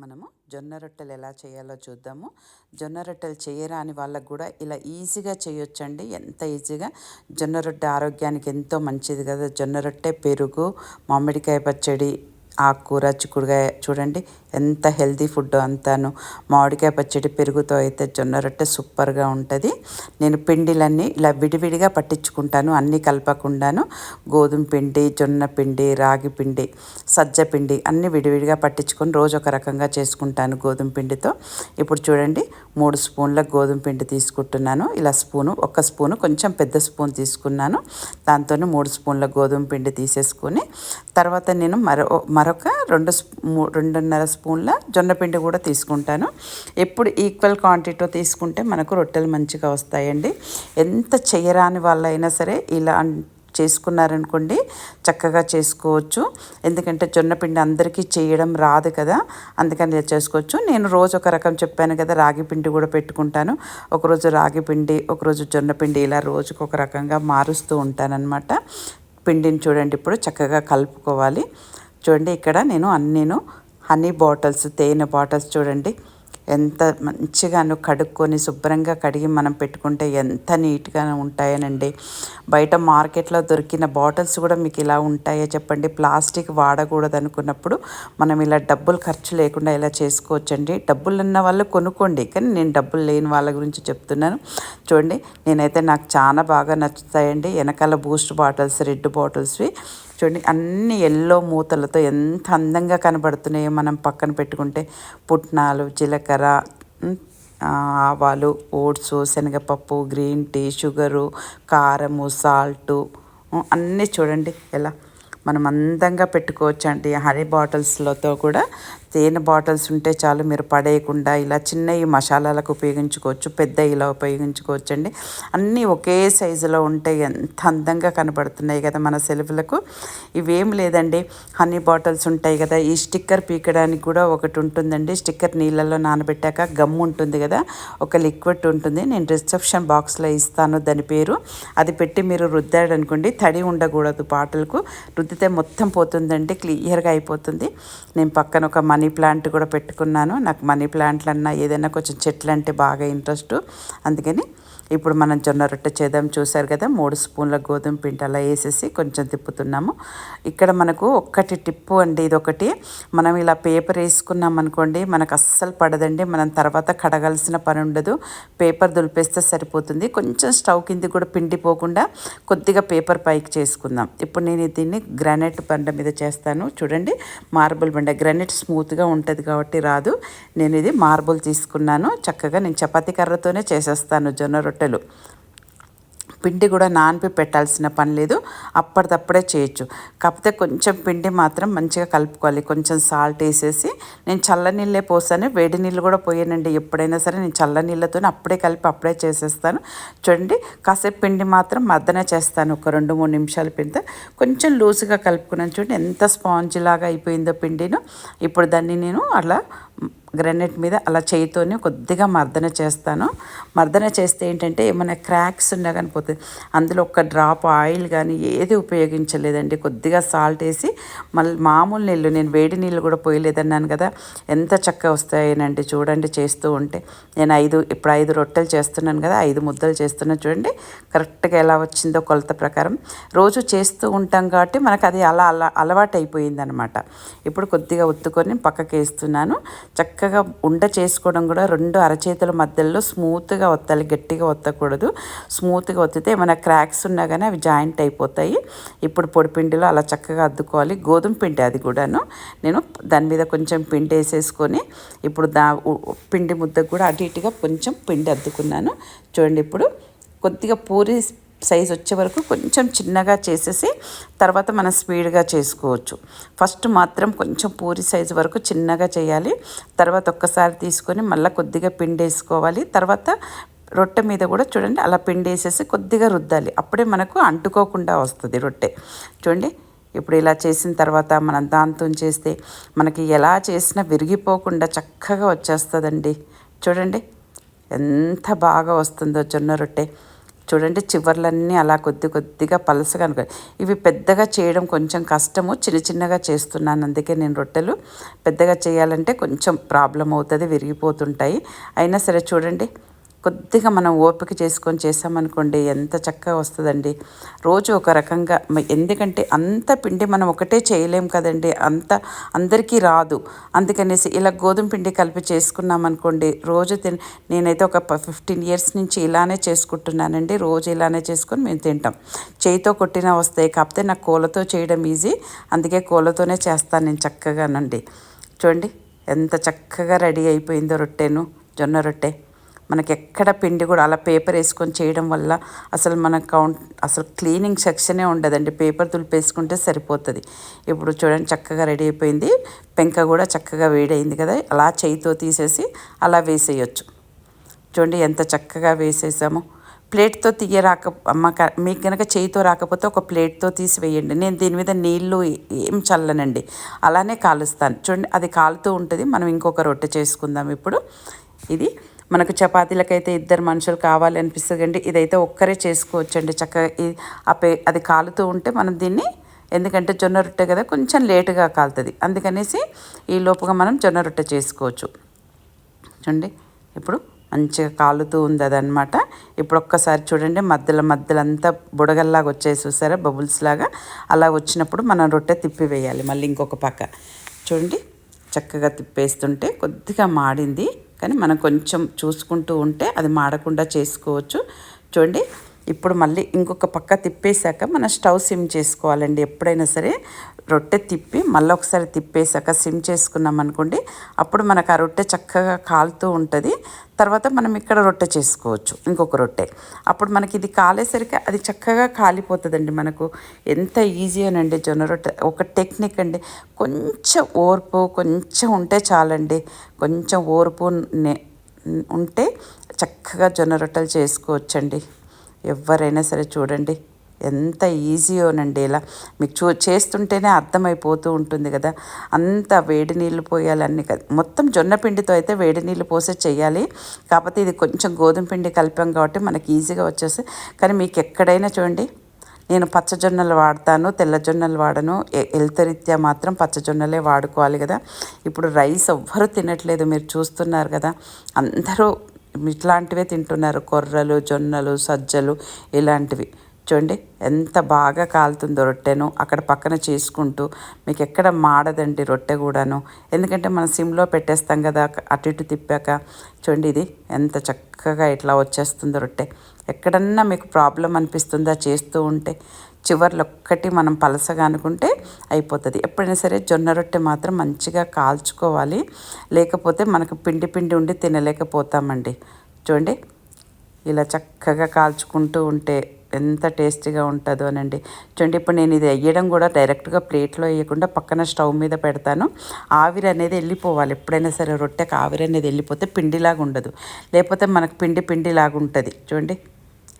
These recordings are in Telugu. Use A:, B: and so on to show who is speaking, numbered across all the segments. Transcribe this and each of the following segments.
A: మనము జొన్న రొట్టెలు ఎలా చేయాలో చూద్దాము. జొన్న రొట్టెలు చేయరాని వాళ్ళకు కూడా ఇలా ఈజీగా చేయొచ్చండి. ఎంత ఈజీగా? జొన్న రొట్టె ఆరోగ్యానికి ఎంతో మంచిది కదా. జొన్న రొట్టె పెరుగు మామిడికాయ పచ్చడి ఆకుకూర చిక్కుడుకాయ చూడండి. ఎంత హెల్తీ ఫుడ్ అంతాను. మామిడికాయ పచ్చడి పెరుగుతో అయితే జొన్న రొట్టె సూపర్గా ఉంటుంది. నేను పిండిలన్నీ ఇలా విడివిడిగా పట్టించుకుంటాను అన్నీ కలపకుండాను. గోధుమ పిండి జొన్న పిండి రాగి పిండి సజ్జ పిండి అన్నీ విడివిడిగా పట్టించుకొని రోజు ఒక రకంగా చేసుకుంటాను గోధుమ పిండితో. ఇప్పుడు చూడండి మూడు స్పూన్ల గోధుమ పిండి తీసుకుంటున్నాను. ఇలా స్పూను ఒక స్పూను కొంచెం పెద్ద స్పూన్ తీసుకున్నాను. దాంతో మూడు స్పూన్ల గోధుమ పిండి తీసేసుకొని తర్వాత నేను మరో మరొక రెండు రెండున్నర స్పూన్ల జొన్నపిండి కూడా తీసుకుంటాను. ఎప్పుడు ఈక్వల్ క్వాంటిటీలో తీసుకుంటే మనకు రొట్టెలు మంచిగా వస్తాయండి. ఎంత చేయరాని వాళ్ళైనా సరే ఇలా చేసుకున్నారనుకోండి చక్కగా చేసుకోవచ్చు. ఎందుకంటే జొన్నపిండి అందరికీ చేయడం రాదు కదా అందుకని చేసుకోవచ్చు. నేను రోజు ఒక రకం చెప్పాను కదా రాగి పిండి కూడా పెట్టుకుంటాను. ఒకరోజు రాగి పిండి ఒకరోజు జొన్నపిండి ఇలా రోజుకు ఒక రకంగా మారుస్తూ ఉంటానన్నమాట. పిండిని చూడండి ఇప్పుడు చక్కగా కలుపుకోవాలి. చూడండి ఇక్కడ నేను అన్నీను హనీ బాటిల్స్ తేనె బాటిల్స్ చూడండి. ఎంత మంచిగాను కడుక్కొని శుభ్రంగా కడిగి మనం పెట్టుకుంటే ఎంత నీట్గా ఉంటాయనండి. బయట మార్కెట్లో దొరికిన బాటిల్స్ కూడా మీకు ఇలా ఉంటాయో చెప్పండి. ప్లాస్టిక్ వాడకూడదు అనుకున్నప్పుడు మనం ఇలా డబ్బులు ఖర్చు లేకుండా ఇలా చేసుకోవచ్చండి. డబ్బులు ఉన్న వాళ్ళు కొనుక్కోండి కానీ నేను డబ్బులు లేని వాళ్ళ గురించి చెప్తున్నాను. చూడండి నేనైతే నాకు చాలా బాగా నచ్చుతాయండి. వెనకాల బూస్ట్ బాటిల్స్ రెడ్ బాటిల్స్వి. చూడండి అన్ని ఎల్లో మూతలతో ఎంత అందంగా కనబడుతున్నాయో మనం పక్కన పెట్టుకుంటే. పుట్నాలు జీలకర్ర ఆవాలు ఓట్స్ శనగపప్పు గ్రీన్ టీ షుగరు కారము సాల్టు అన్నీ చూడండి ఎలా మనం అందంగా పెట్టుకోవచ్చు అండి హనీ బాటిల్స్లతో కూడా తేనె బాటిల్స్ ఉంటే చాలు మీరు పడేయకుండా ఇలా చిన్నవి మసాలాలకు ఉపయోగించుకోవచ్చు పెద్ద ఇలా ఉపయోగించుకోవచ్చు అండి అన్నీ ఒకే సైజులో ఉంటే ఎంత అందంగా కనబడుతున్నాయి కదా మన సెలవులకు. ఇవేం లేదండి. హనీ బాటిల్స్ ఉంటాయి కదా ఈ స్టిక్కర్ పీకడానికి కూడా ఒకటి ఉంటుందండి. స్టిక్కర్ నీళ్ళల్లో నానబెట్టాక గమ్ ఉంటుంది కదా ఒక లిక్విడ్ ఉంటుంది. నేను రిసెప్షన్ బాక్స్లో ఇస్తాను దాని పేరు. అది పెట్టి మీరు రుద్దాడనుకోండి తడి ఉండకూడదు బాటిల్కు. రుద్దితే మొత్తం పోతుందండి క్లియర్గా అయిపోతుంది. నేను పక్కన ఒక మనీ ప్లాంట్ కూడా పెట్టుకున్నాను. నాకు మనీ ప్లాంట్లు అన్నా ఏదైనా కొంచెం చెట్లు అంటే బాగా ఇంట్రెస్ట్. అందుకని ఇప్పుడు మనం జొన్న రొట్టె చేద్దాం. చూసారు కదా మూడు స్పూన్ల గోధుమ పిండి అలా వేసేసి కొంచెం తిప్పుతున్నాము. ఇక్కడ మనకు ఒక్కటి టిప్పు అండి ఇది ఒకటి మనం ఇలా పేపర్ వేసుకున్నాం అనుకోండి మనకు అస్సలు పడదండి. మనం తర్వాత కడగాల్సిన పని ఉండదు. పేపర్ దులిపేస్తే సరిపోతుంది. కొంచెం స్టవ్ కింద కూడా పిండిపోకుండా కొద్దిగా పేపర్ పైకి చేసుకుందాం. ఇప్పుడు నేను దీన్ని గ్రానైట్ బండ మీద చేస్తాను. చూడండి మార్బుల్ బండ. గ్రానైట్ స్మూత్గా ఉంటుంది కాబట్టి రాదు. నేను ఇది మార్బుల్ తీసుకున్నాను. చక్కగా నేను చపాతీ కర్రతోనే చేసేస్తాను జొన్న రొట్టె. రొట్టెలు పిండి కూడా నానిపి పెట్టాల్సిన పని లేదు. అప్పటిదప్పుడే చేయొచ్చు. కాకపోతే కొంచెం పిండి మాత్రం మంచిగా కలుపుకోవాలి. కొంచెం సాల్ట్ వేసేసి నేను చల్ల నీళ్ళే పోసాను వేడి నీళ్ళు కూడా పోయానండి. ఎప్పుడైనా సరే నేను చల్ల నీళ్ళతో అప్పుడే కలిపి అప్పుడే చేసేస్తాను. చూడండి కాసేపు పిండి మాత్రం మద్దనే చేస్తాను. ఒక రెండు మూడు నిమిషాల పిండితే కొంచెం లూజ్గా కలుపుకున్నాను. చూడండి ఎంత స్పాంజ్ లాగా అయిపోయిందో పిండిను. ఇప్పుడు దాన్ని నేను అలా గ్రానైట్ మీద అలా చేయితోనే కొద్దిగా మర్దన చేస్తాను. మర్దన చేస్తే ఏంటంటే ఏమైనా క్రాక్స్ ఉన్నా కానీ పోతుంది అందులో ఒక డ్రాప్ ఆయిల్ కానీ ఏది ఉపయోగించలేదండి. కొద్దిగా సాల్ట్ వేసి మళ్ళీ మామూలు నీళ్ళు నేను వేడి నీళ్ళు కూడా పోయలేదన్నాను కదా ఎంత చక్కగా వస్తాయనండి చూడండి చేస్తూ ఉంటే. నేను ఐదు ఇప్పుడు ఐదు రొట్టెలు చేస్తున్నాను కదా ఐదు ముద్దలు చేస్తున్నాను చూడండి కరెక్ట్గా ఎలా వచ్చిందో కొలత ప్రకారం. రోజు చేస్తూ ఉంటాం కాబట్టి మనకు అది అలా అలా అలవాటు అయిపోయింది అనమాట ఇప్పుడు కొద్దిగా ఉత్తుకొని పక్కకి వేస్తున్నాను చక్కగా ఉండ చేసుకోవడం కూడా రెండు అరచేతుల మధ్యలో స్మూత్గా వత్తాలి గట్టిగా వత్తకూడదు స్మూత్గా వత్తితే ఏమైనా క్రాక్స్ ఉన్నా కానీ అవి జాయింట్ అయిపోతాయి. ఇప్పుడు పొడిపిండిలో అలా చక్కగా అద్దుకోవాలి. గోధుమ పిండి అది కూడాను. నేను దాని మీద కొంచెం పిండి వేసేసుకొని ఇప్పుడు దా పిండి ముద్దకు కూడా అటు ఇటుగా కొంచెం పిండి అద్దుకున్నాను. చూడండి ఇప్పుడు కొద్దిగా పూరి సైజ్ వచ్చే వరకు కొంచెం చిన్నగా చేసేసి తర్వాత మనం స్పీడ్గా చేసుకోవచ్చు. ఫస్ట్ మాత్రం కొంచెం పూరి సైజు వరకు చిన్నగా చేయాలి. తర్వాత ఒక్కసారి తీసుకొని మళ్ళీ కొద్దిగా పిండి వేసుకోవాలి. తర్వాత రొట్టె మీద కూడా చూడండి అలా పిండి వేసేసి కొద్దిగా రుద్దాలి. అప్పుడే మనకు అంటుకోకుండా వస్తుంది రొట్టె. చూడండి ఇప్పుడు ఇలా చేసిన తర్వాత మనం దాంతో చేస్తే మనకి ఎలా చేసినా విరిగిపోకుండా చక్కగా వచ్చేస్తుందండి. చూడండి ఎంత బాగా వస్తుందో జొన్న రొట్టె. చూడండి చివర్లన్నీ అలా కొద్ది కొద్దిగా పలసగా అనుకో ఇవి పెద్దగా చేయడం కొంచెం కష్టము. చిన్న చిన్నగా చేస్తున్నాను అందుకే నేను రొట్టెలు పెద్దగా చేయాలంటే కొంచెం ప్రాబ్లం అవుతుంది విరిగిపోతుంటాయి. అయినా సరే చూడండి కొద్దిగా మనం ఓపిక చేసుకొని చేసామనుకోండి ఎంత చక్కగా వస్తుందండి. రోజు ఒక రకంగా ఎందుకంటే అంత పిండి మనం ఒకటే చేయలేం కదండి. అంత అందరికీ రాదు. అందుకనేసి ఇలా గోధుమ పిండి కలిపి చేసుకున్నాం అనుకోండి రోజు తిన నేనైతే ఒక ఫిఫ్టీన్ ఇయర్స్ నుంచి ఇలానే చేసుకుంటున్నానండి. రోజు ఇలానే చేసుకొని మేము తింటాం. చేయితో కొట్టినా వస్తాయి కాకపోతే నాకు కోలతో చేయడం ఈజీ. అందుకే కోలతోనే చేస్తాను నేను చక్కగానండి. చూడండి ఎంత చక్కగా రెడీ అయిపోయిందో రొట్టెను జొన్న రొట్టె. మనకి ఎక్కడ పిండి కూడా అలా పేపర్ వేసుకొని చేయడం వల్ల అసలు మన కౌంట్ అసలు క్లీనింగ్ సెక్షనే ఉండదండి. పేపర్ తులిపేసుకుంటే సరిపోతుంది. ఇప్పుడు చూడండి చక్కగా రెడీ అయిపోయింది. పెంక కూడా చక్కగా వేడైంది కదా. అలా చేయితో తీసేసి అలా వేసేయచ్చు. చూడండి ఎంత చక్కగా వేసేసాము. ప్లేట్తో తీయరాక అమ్మ మీకు కనుక చేయితో రాకపోతే ఒక ప్లేట్తో తీసి వేయండి. నేను దీని మీద నీళ్ళు ఏం చల్లనండి. అలానే కాలుస్తాను. చూడండి అది కాలుతూ ఉంటుంది. మనం ఇంకొక రొట్టె చేసుకుందాం ఇప్పుడు. ఇది మనకు చపాతీలకైతే ఇద్దరు మనుషులు కావాలి అనిపిస్తుంది అండి ఇదైతే ఒక్కరే చేసుకోవచ్చండి. చక్కగా పే అది కాలుతూ ఉంటే మనం దీన్ని ఎందుకంటే జొన్న రొట్టె కదా కొంచెం లేటుగా కాలుతుంది. అందుకనేసి ఈ లోపుగా మనం జొన్న రొట్టె చేసుకోవచ్చు. చూడండి ఇప్పుడు మంచిగా కాలుతూ ఉంది అదనమాట ఇప్పుడు ఒక్కసారి చూడండి మధ్యలో మధ్యలో అంతా బుడగల్లాగా వచ్చేసి చూసారా బబుల్స్ లాగా. అలా వచ్చినప్పుడు మనం రొట్టె తిప్పి వేయాలి మళ్ళీ ఇంకొక పక్క. చూడండి చక్కగా తిప్పేస్తుంటే కొద్దిగా మాడింది. కానీ మనం కొంచెం చూసుకుంటూ ఉంటే అది మాడకుండా చేసుకోవచ్చు. చూడండి ఇప్పుడు మళ్ళీ ఇంకొక పక్క తిప్పేశాక మనం స్టవ్ సిమ్ చేసుకోవాలండి. ఎప్పుడైనా సరే రొట్టె తిప్పి మళ్ళీ ఒకసారి తిప్పేశాక సిమ్ చేసుకున్నాం అనుకోండి అప్పుడు మనకు ఆ రొట్టె చక్కగా కాలుతూ ఉంటుంది. తర్వాత మనం ఇక్కడ రొట్టె చేసుకోవచ్చు ఇంకొక రొట్టె. అప్పుడు మనకి ఇది కాలేసరికి అది చక్కగా కాలిపోతుందండి మనకు. ఎంత ఈజీ అనండి జొన్న రొట్టె. ఒక టెక్నిక్ అండి. కొంచెం ఓర్పు కొంచెం ఉంటే చాలండి. కొంచెం ఓర్పు ఉంటే చక్కగా జొన్న రొట్టెలు చేసుకోవచ్చండి. ఎవరైనా సరే చూడండి. ఎంత ఈజీయోనండి ఇలా. మీకు చూ చేస్తుంటేనే అర్థమైపోతూ ఉంటుంది కదా. అంత వేడి నీళ్ళు పోయాలన్నీ కదా మొత్తం జొన్న పిండితో అయితే వేడి నీళ్ళు పోసే చేయాలి కాకపోతే ఇది కొంచెం గోధుమ పిండి కలిపాం కాబట్టి మనకి ఈజీగా వచ్చేసి కానీ మీకు ఎక్కడైనా చూడండి. నేను పచ్చజొన్నలు వాడతాను తెల్లజొన్నలు వాడను. హెల్త్ రీత్యా మాత్రం పచ్చజొన్నలే వాడుకోవాలి కదా. ఇప్పుడు రైస్ ఎవ్వరు తినట్లేదు మీరు చూస్తున్నారు కదా. అందరూ ఇట్లాంటివే తింటున్నారు. కొర్రలు జొన్నలు సజ్జలు ఇలాంటివి. చూడండి ఎంత బాగా కాలుతుందో రొట్టెను అక్కడ పక్కన చేసుకుంటూ మీకు ఎక్కడ మాడదండి రొట్టె కూడాను. ఎందుకంటే మనం సిమ్లో పెట్టేస్తాం కదా అటు ఇటు తిప్పాక. చూడండి ఇది ఎంత చక్కగా ఇట్లా వచ్చేస్తుందో రొట్టె. ఎక్కడన్నా మీకు ప్రాబ్లం అనిపిస్తుందా చేస్తూ ఉంటే చివర్లు ఒక్కటి మనం పలసగా అనుకుంటే అయిపోతుంది. ఎప్పుడైనా సరే జొన్న రొట్టె మాత్రం మంచిగా కాల్చుకోవాలి. లేకపోతే మనకు పిండి పిండి ఉండి తినలేకపోతామండి. చూడండి ఇలా చక్కగా కాల్చుకుంటూ ఉంటే ఎంత టేస్టీగా ఉంటుందో అనండి. చూడండి ఇప్పుడు నేను ఇది వేయడం కూడా డైరెక్ట్గా ప్లేట్లో వేయకుండా పక్కన స్టవ్ మీద పెడతాను. ఆవిరి అనేది వెళ్ళిపోవాలి. ఎప్పుడైనా సరే రొట్టెకి ఆవిరి అనేది వెళ్ళిపోతే పిండిలాగా ఉండదు. లేకపోతే మనకు పిండి పిండిలాగా ఉంటుంది. చూడండి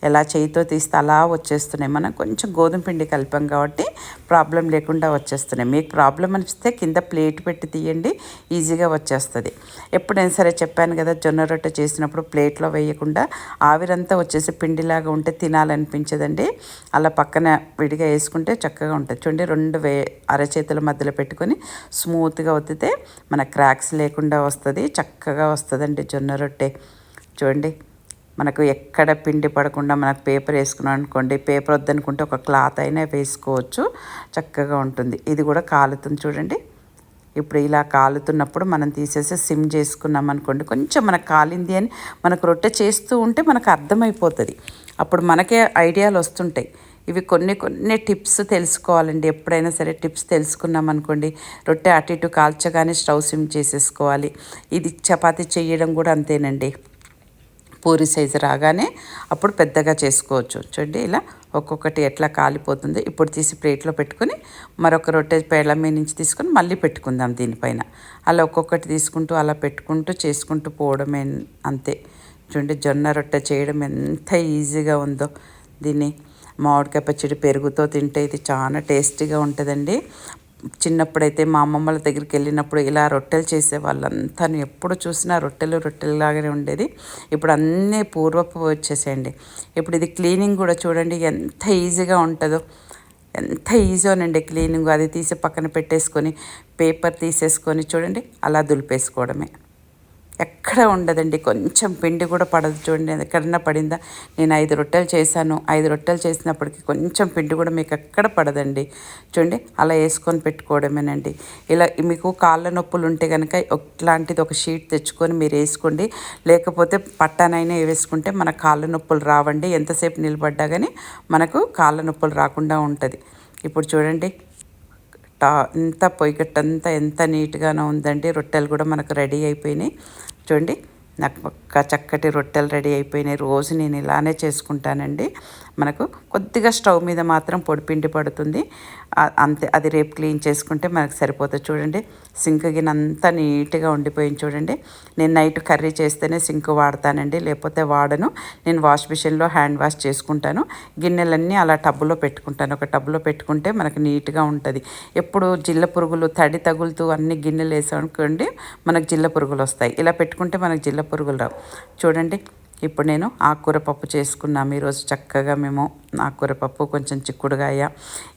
A: ఎలా చేయితో తీస్తే అలా వచ్చేస్తున్నాయి. మనం కొంచెం గోధుమ పిండి కలిపాం కాబట్టి ప్రాబ్లం లేకుండా వచ్చేస్తున్నాయి. మీకు ప్రాబ్లం అనిపిస్తే కింద ప్లేట్ పెట్టి తీయండి ఈజీగా వచ్చేస్తుంది. ఎప్పుడైనా సరే చెప్పాను కదా జొన్న రొట్టె చేసినప్పుడు ప్లేట్లో వేయకుండా ఆవిరంతా వచ్చేసి పిండిలాగా ఉంటే తినాలనిపించదండి. అలా పక్కన విడిగా వేసుకుంటే చక్కగా ఉంటుంది. చూడండి రెండు వే అరచేతుల మధ్యలో పెట్టుకొని స్మూత్గా వత్తితే మన క్రాక్స్ లేకుండా వస్తుంది చక్కగా వస్తుందండి జొన్న రొట్టె. చూడండి మనకు ఎక్కడ పిండి పడకుండా మనకు పేపర్ వేసుకున్నాం అనుకోండి పేపర్ వద్దనుకుంటే ఒక క్లాత్ అయినా వేసుకోవచ్చు. చక్కగా ఉంటుంది. ఇది కూడా కాలుతుంది చూడండి. ఇప్పుడు ఇలా కాలుతున్నప్పుడు మనం తీసేసి సిమ్ చేసుకున్నాం అనుకోండి కొంచెం మనకు కాలింది అని మనకు రొట్టె చేస్తూ ఉంటే మనకు అర్థమైపోతుంది. అప్పుడు మనకే ఐడియాలు వస్తుంటాయి. ఇవి కొన్ని కొన్ని టిప్స్ తెలుసుకోవాలండి. ఎప్పుడైనా సరే టిప్స్ తెలుసుకున్నాం అనుకోండి రొట్టె అటు ఇటు కాల్చగానే స్టవ్ సిమ్ చేసేసుకోవాలి. ఇది చపాతీ చేయడం కూడా అంతేనండి. పూరి సైజు రాగానే అప్పుడు పెద్దగా చేసుకోవచ్చు. చూడండి ఇలా ఒక్కొక్కటి ఎట్లా కాలిపోతుంది. ఇప్పుడు తీసి ప్లేట్లో పెట్టుకొని మరొక రొట్టె పేళ్ళ మీద నుంచి తీసుకొని మళ్ళీ పెట్టుకుందాం దీనిపైన. అలా ఒక్కొక్కటి తీసుకుంటూ అలా పెట్టుకుంటూ చేసుకుంటూ పోవడమే అంతే. చూడండి జొన్న రొట్టె చేయడం ఎంత ఈజీగా ఉందో. దీన్ని మామిడికాయ పచ్చడి పెరుగుతో తింటే ఇది చాలా టేస్టీగా ఉంటుందండి. చిన్నప్పుడైతే మా అమ్మమ్మల దగ్గరికి వెళ్ళినప్పుడు ఇలా రొట్టెలు చేసే వాళ్ళంతా ఎప్పుడు చూసినా రొట్టెలు రొట్టెలులాగానే ఉండేది. ఇప్పుడు అన్నీ పూర్వపు వచ్చేసేయండి. ఇప్పుడు ఇది క్లీనింగ్ కూడా చూడండి ఎంత ఈజీగా ఉంటుందో. ఎంత ఈజీనండి క్లీనింగ్. అది తీసి పక్కన పెట్టేసుకొని పేపర్ తీసేసుకొని చూడండి అలా దులిపేసుకోవడమే. ఎక్కడ ఉండదండి. కొంచెం పిండి కూడా పడదు చూడండి. ఎక్కడన్నా పడిందా? నేను ఐదు రొట్టెలు చేశాను. ఐదు రొట్టెలు చేసినప్పటికీ కొంచెం పిండి కూడా మీకు ఎక్కడ పడదండి. చూడండి అలా వేసుకొని పెట్టుకోవడమేనండి. ఇలా మీకు కాళ్ళ నొప్పులు ఉంటే కనుక ఇట్లాంటిది ఒక షీట్ తెచ్చుకొని మీరు వేసుకోండి. లేకపోతే పట్టానైనా వేసుకుంటే మన కాళ్ళ నొప్పులు రావండి. ఎంతసేపు నిలబడ్డా కానీ మనకు కాళ్ళ నొప్పులు రాకుండా ఉంటుంది. ఇప్పుడు చూడండి టా ఇంత పొయ్యిగట్టంతా ఎంత నీట్గానో ఉందండి. రొట్టెలు కూడా మనకు రెడీ అయిపోయినాయి. చూడండి నాకు పక్క చక్కటి రొట్టెలు రెడీ అయిపోయినాయి. రోజు నేను ఇలానే చేసుకుంటానండి. మనకు కొద్దిగా స్టవ్ మీద మాత్రం పొడిపిండి పడుతుంది. అంతే అది రేపు క్లీన్ చేసుకుంటే మనకు సరిపోతుంది. చూడండి సింక్ గిన్నె అంతా నీట్గా ఉండిపోయింది చూడండి. నేను నైట్ కర్రీ చేస్తేనే సింక్ వాడతానండి లేకపోతే వాడను. నేను వాష్ మిషన్లో హ్యాండ్ వాష్ చేసుకుంటాను. గిన్నెలన్నీ అలా టబ్బులో పెట్టుకుంటాను. ఒక టబ్లో పెట్టుకుంటే మనకు నీట్గా ఉంటుంది. ఎప్పుడు జిల్ల పురుగులు తడి తగులుతూ అన్ని గిన్నెలు వేసామనుకోండి మనకు జిల్ల పురుగులు వస్తాయి. ఇలా పెట్టుకుంటే మనకు జిల్ల పురుగులు రావు. చూడండి ఇప్పుడు నేను ఆకుకూర పప్పు చేసుకున్నాము. ఈరోజు చక్కగా మేము ఆకుకూర పప్పు కొంచెం చిక్కుడుగాయ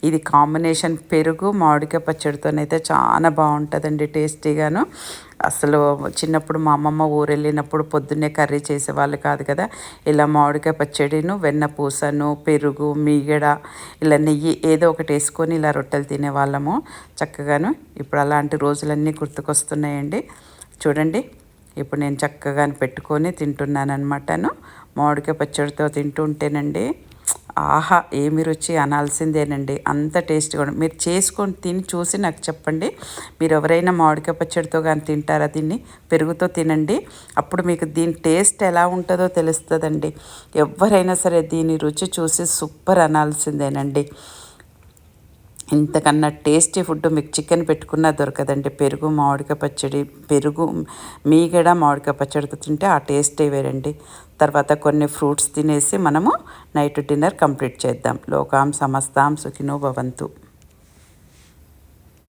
A: ఇది కాంబినేషన్ పెరుగు మామిడికాయ పచ్చడితోనైతే చాలా బాగుంటుందండి టేస్టీగాను. అసలు చిన్నప్పుడు మా అమ్మమ్మ ఊరు వెళ్ళినప్పుడు పొద్దున్నే కర్రీ చేసేవాళ్ళు కాదు కదా. ఇలా మామిడికాయ పచ్చడిను వెన్న పూసను పెరుగు మీగడ ఇలా నెయ్యి ఏదో ఒకటి వేసుకొని ఇలా రొట్టెలు తినేవాళ్ళము చక్కగాను. ఇప్పుడు అలాంటి రోజులన్నీ గుర్తుకొస్తున్నాయండి. చూడండి. ఇప్పుడు నేను చక్కగా పెట్టుకొని తింటున్నాను అనమాటను మామిడికాయ పచ్చడితో తింటుంటేనండి ఆహా ఏమి రుచి అనాల్సిందేనండి. అంత టేస్ట్గా మీరు చేసుకొని తిని చూసి నాకు చెప్పండి. మీరు ఎవరైనా మామిడికాయ పచ్చడితో కానీ తింటారా? దీన్ని పెరుగుతో తినండి. అప్పుడు మీకు దీని టేస్ట్ ఎలా ఉంటుందో తెలుస్తుందండి. ఎవరైనా సరే దీని రుచి చూసి సూపర్ అనాల్సిందేనండి. ఇంతకన్నా టేస్టీ ఫుడ్ మీకు చికెన్ పెట్టుకున్నా దొరకదండి. పెరుగు మామిడికాయ పచ్చడి పెరుగు మీగడ మామిడికాయ పచ్చడితో తింటే ఆ టేస్టే వేరండి. తర్వాత కొన్ని ఫ్రూట్స్ తినేసి మనము నైట్ డిన్నర్ కంప్లీట్ చేద్దాం. లోకాం సమస్తాం సుఖినో భవంతు.